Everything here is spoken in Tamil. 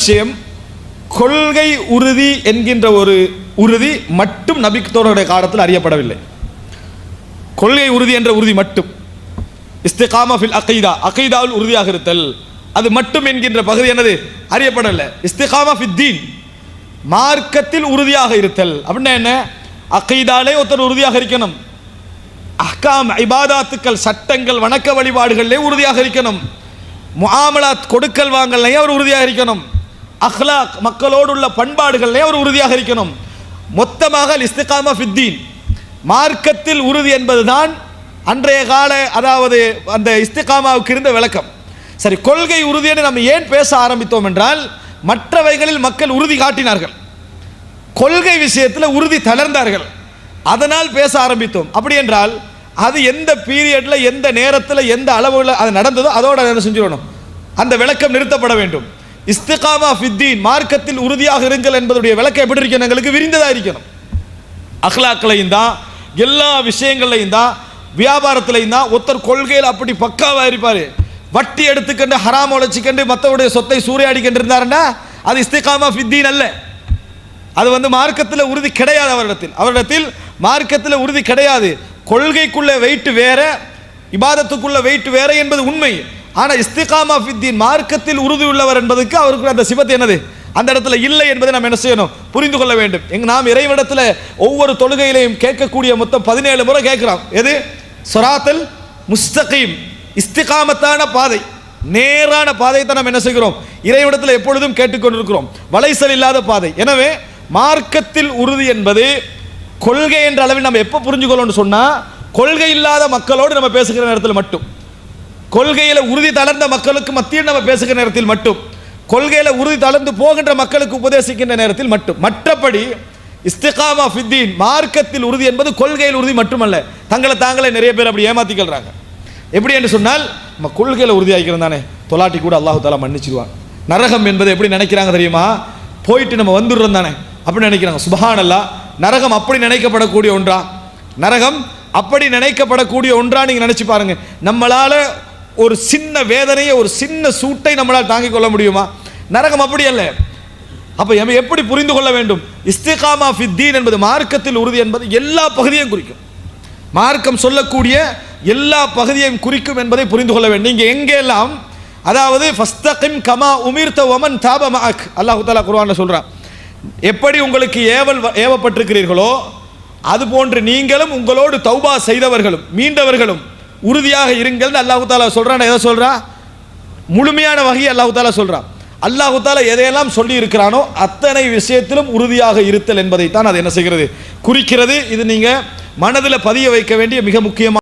விஷயம் கொள்கை உறுதி என்கின்ற ஒரு உறுதி மட்டும் நபித்தோருடைய காலத்தில் அறியப்படவில்லை. கொள்கை உறுதி என்ற உறுதி மட்டும். இஸ்திகாமா ஃபில் அகைதா அகைதாவில் உறுதியாக இருத்தல் அது மட்டும் என்கின்ற பகுதி என்னது? அறியப்படவில்லை இஸ்திகாமா ஃபித் தீன் மார்க்கத்தில் உறுதியாக இருத்தல். அப்படின்னா என்ன? அகைதாலே ஒருத்தர் உறுதியாக இருக்கணும். அஹ்காம் இபாதாத்துக்கள் சட்டங்கள் வணக்க வழிபாடுகளிலே உறுதியாக இருக்கணும். முஆமலாத் கொடுக்கல் வாங்கல்லையே அவர் உறுதியாக இருக்கணும். அஹ்லாக் மக்களோடு உள்ள பண்பாடுகள்லையே அவர் உறுதியாக இருக்கணும். மொத்தமாக இஸ்திகாமா ஃபித்தீன். மார்க்கத்தில் உறுதி என்பதுதான் அன்றைய கால அதாவது அந்த இஸ்திகாமாவுக்கு இருந்த விளக்கம். சரி கொள்கை உறுதியை நம்ம ஏன் பேச ஆரம்பித்தோம் என்றால் மற்றவைகளில் மக்கள் உறுதி காட்டினார்கள். கொள்கை விஷயத்தில் உறுதி தளர்ந்தார்கள். அதனால் பேச ஆரம்பித்தோம். அப்படி என்றால் அது எந்த பீரியடில் எந்த நேரத்தில் எந்த அளவில் அது நடந்ததோ அதோட என்ன செஞ்சிடணும். அந்த விளக்கம் நிறுத்தப்பட வேண்டும். இஸ்திகாமா ஃபித்தீன் மார்க்கத்தில் உறுதியாக இருங்கள் என்பதுடைய விளக்கம் எப்படி இருக்கணும்? எங்களுக்கு விரிந்ததாக இருக்கணும். அஹ்லாக்களையும் தான் எல்லா விஷயங்கள்லையும் தான் வியாபாரத்திலையும் தான் ஒருத்தர் கொள்கையில் அப்படி பக்காவாக இருப்பார். வட்டி எடுத்துக்கண்டு ஹராம உழைச்சிக்கண்டு மற்றவருடைய சொத்தை சூறையாடிக்கண்டு இருந்தாருன்னா அது இஸ்திகாமா ஃபித்தீன் அல்ல. அது வந்து மார்க்கத்தில் உறுதி கிடையாது அவரிடத்தில். அவரிடத்தில் மார்க்கத்தில் உறுதி கிடையாது. கொள்கைக்குள்ள வெயிட் வேற இபாதத்துக்குள்ள வெயிட் வேற என்பது உண்மை. ஆனால் இஸ்திகாமா ஃபித்தின் மார்க்கத்தில் உறுதி உள்ளவர் என்பதுக்கு அவருக்கு அந்த சிபத்து என்னது? அந்த இடத்துல இல்லை என்பதை நாம் என்ன செய்யணும்? புரிந்து கொள்ள வேண்டும். எங்க நாம் இறைவனிடத்தில் ஒவ்வொரு தொழுகையிலையும் கேட்கக்கூடிய மொத்தம் பதினேழு முறை கேட்கிறோம். எது? சொராத்தல் முஸ்தகீம். இஸ்திகாமத்தான பாதை. நேரான பாதையை தான் நாம் என்ன செய்கிறோம்? இறைவிடத்தில் எப்பொழுதும் கேட்டுக்கொண்டிருக்கிறோம். வலைசல் இல்லாத பாதை. எனவே மார்க்கத்தில் உறுதி என்பது கொள்கை என்ற அளவில் நம்ம எப்போ புரிஞ்சுக்கொள்ளணும்னு சொன்னால் கொள்கை இல்லாத மக்களோடு நம்ம பேசுகிற நேரத்தில் மட்டும். கொள்கையில் உறுதி தளர்ந்த மக்களுக்கு மத்தியில் நம்ம பேசுகிற நேரத்தில் மட்டும். கொள்கையில் உறுதி தளர்ந்து போகின்ற மக்களுக்கு உபதேசிக்கின்ற நேரத்தில் மட்டும். மற்றபடி இஸ்திகாமா ஃபித்தீன் மார்க்கத்தில் உறுதி என்பது கொள்கையில் உறுதி மட்டுமல்ல. தங்களை தாங்களே நிறைய பேர் அப்படி ஏமாத்திக்கிறாங்க எப்படி என்று சொன்னால் நம்ம கொள்கையில் உறுதியாகிறோம் தானே. தொலாட்டி கூட அல்லாஹு தாலா மன்னிச்சிடுவான் நரகம் என்பது எப்படி நினைக்கிறாங்க தெரியுமா? போயிட்டு நம்ம வந்துடுறோம் தானே. அப்படி நினைக்கிறாங்க. சுபஹானல்லா நரகம் அப்படி நினைக்கப்படக்கூடிய ஒன்றா? நரகம் அப்படி நினைக்கப்படக்கூடிய ஒன்றா நீங்கள் நினச்சி பாருங்கள் நம்மளால் ஒரு சின்ன வேதனையை ஒரு சின்ன சூட்டை நம்மளால் தாங்கிக் கொள்ள முடியுமா? நரகம் அப்படி அல்ல. அப்போ நம்ம எப்படி புரிந்து கொள்ள வேண்டும்? இஸ்திகாமா ஃபித்தீன் என்பது மார்க்கத்தில் உறுதி என்பது எல்லா பகுதியையும் குறிக்கும். மார்க்கம் சொல்லக்கூடிய எல்லா பகுதியையும் குறிக்கும் என்பதை புரிந்து கொள்ள வேண்டும். நீங்கள் எங்கெல்லாம் அதாவது ஃபஸ்தகிம் கமா உமிர்த்த ஒமன் தாப மாக் அல்லாஹு தாலா குர்ஆன்ல சொல்கிறான் எப்படி உங்களுக்கு ஏவல் வ- ஏவப்பட்டிருக்கிறீர்களோ அது போன்று நீங்களும் உங்களோடு தௌபா செய்தவர்களும் மீண்டவர்களும் உறுதியாக இருங்கள் அல்லாஹு தாலா சொல்றான். எதை சொல்றா? முழுமையான வகை அல்லாஹு தாலா சொல்றான். அல்லாஹு தாலா எதையெல்லாம் சொல்லி இருக்கிறானோ அத்தனை விஷயத்திலும் உறுதியாக இருத்தல் என்பதைத்தான் அது என்ன செய்கிறது? குறிக்கிறது. இது நீங்க மனதில் பதிய வைக்க வேண்டிய மிக முக்கியமான